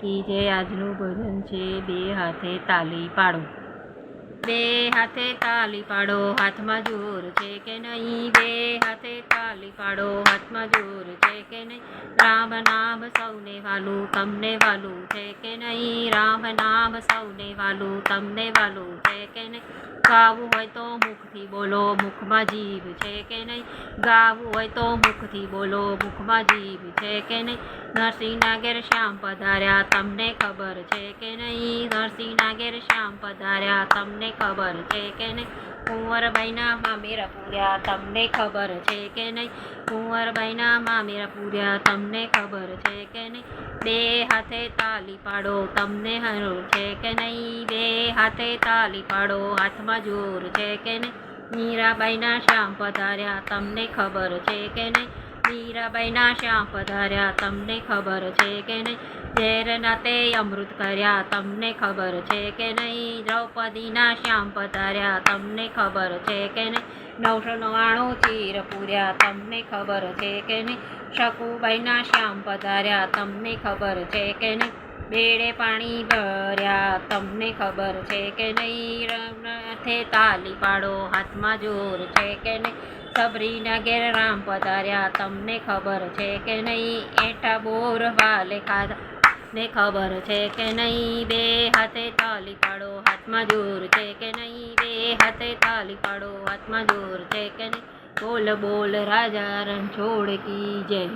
કી જે આજનું ભજન છે બે હાથે તાલી પાડો. બે હાથે તાલી પાડો, હાથમાં જોર છે કે નહીં? બે હાથે તાલી પાડો, હાથમાં જોર છે કે નહીં? રામ નામ સૌને વાલું, તમને વાલું છે કે નહીં? રામ નામ સૌને વાલું, તમને વાલું છે કે નહીં? ગાવું હોય તો મુખથી બોલો, મુખમાં જીભ છે કે નહીં? ગાવું હોય તો મુખથી બોલો, મુખમાં જીભ છે કે નહીં? નરસિંહના ઘેર શ્યામ પધાર્યા, તમને ખબર છે કે નહીં? નરસિંહના ઘેર શ્યામ પધાર્યા, તમને ખબર છે કે નહીં? કુંવરબાઈના મામેરા પૂર્યા, તમને ખબર છે કે નહીં? કુંવરબાઈના મામેરા પૂર્યા, તમને ખબર છે કે નહીં? બે હાથે તાલી પાડો, તમને હરોળ છે કે નહીં? બે હાથે તાલી પાડો, હાથમાં જોર છે કે નહીં? મીરાબાઈના શ્યામ પધાર્યા, તમને ખબર છે કે નહીં? મીરાબાઈના શ્યામ પધાર્યા તમને ખબર છે કે નહીં ઝેરના તે અમૃત કર્યા તમને ખબર છે કે નહીં દ્રૌપદીના શ્યામ પધાર્યા તમને ખબર છે કે નહીં નવસો નવ્વાણું ચીર પૂર્યા તમને ખબર છે કે નહીં શકુબાઈના શ્યામ પધાર્યા તમને ખબર છે કે નહીં બેડે પાણી ભર્યા તમને ખબર છે કે નહીં રમનાથે તાલી પાડો હાથમાં જોર છે કે નહીં સબરીના ઘેર રામ પધાર્યા. તમને ખબર છે કે નહીં એઠા બોર વાલે ખાધા. ને ખબર છે કે નહીં, બે હાથે તાલી પાડો, હાથમાં જોર છે કે નહીં, બે હાથે તાલી પાડો, હાથમાં જોર છે કે નહીં. બોલ બોલ રાજા રણછોડ કી જય.